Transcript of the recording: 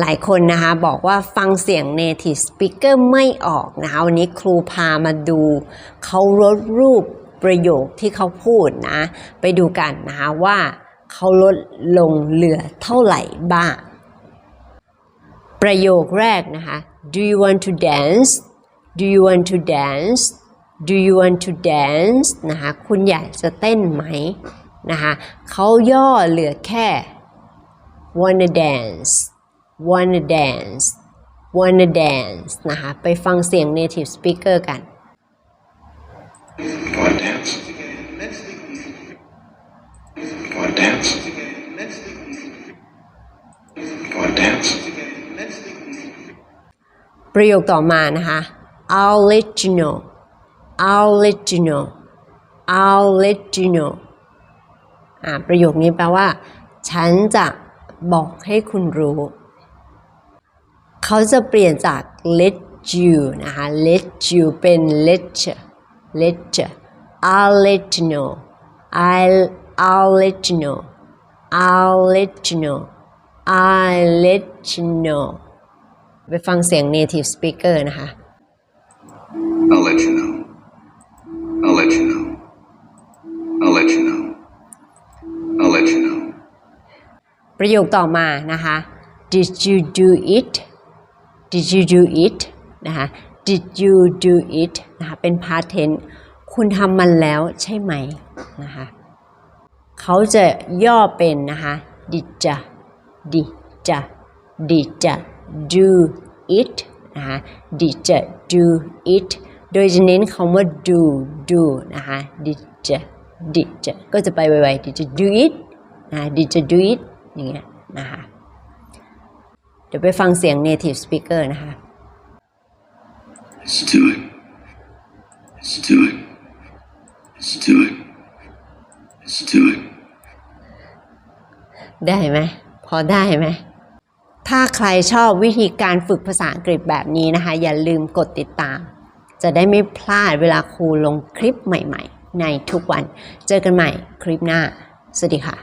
หลายคนนะคะบอกว่าฟังเสียง native speaker ไม่ออกนะคะวันนี้ครูพามาดูเขาลดรูปประโยคที่เขาพูดนะไปดูกันนะคะว่าเขาลดลงเหลือเท่าไหร่บ้าง ประโยคแรกนะคะ Do you want to dance Do you want to dance Do you want to dance นะคะคุณอยากจะเต้นไหมนะคะเขาย่อเหลือแค่ wanna dance wanna dance wanna dance นะคะ ไปฟังเสียง native speaker กัน Want to dance? Want to dance? Want to dance? ประโยคต่อมานะคะ I'll let you know I'll let you know I'll let you know อ่าประโยคนี้แปลว่า ฉันจะบอกให้คุณรู้ เขาจะเปลี่ยนจาก let you นะคะ let you เป็น lecture lecture I'll let you know I'll I'll let you know I'll let you know I'll let you know ไปฟังเสียง native speaker นะคะ I'll let you know. I'll let you know. I'll let you know. I'll let you know. ประโยคต่อมานะคะ Did you do it Did you do it นะคะ Did you do it นะคะเป็น past tense คุณทำมันแล้วใช่ไหมนะคะเขาจะย่อเป็นนะคะ did จะ did จะ did จะ do it นะคะ did จะ do it โดยจะเน้นคำว่า do do นะคะ did จะ did จะก็จะไปไวๆ did จะ do it นะ did จะ do it อย่างเงี้ยนะคะ เดี๋ยวไปฟังเสียง native speaker นะคะ Let's do it. Let's do it. Let's do it. Let's do it. ได้ไหมพอได้ไหมถ้าใครชอบวิธีการฝึกภาษาอังกฤษแบบนี้นะคะ อย่าลืมกดติดตาม จะได้ไม่พลาดเวลาครูลงคลิปใหม่ๆ ในทุกวัน เจอกันใหม่คลิปหน้า สวัสดีค่ะ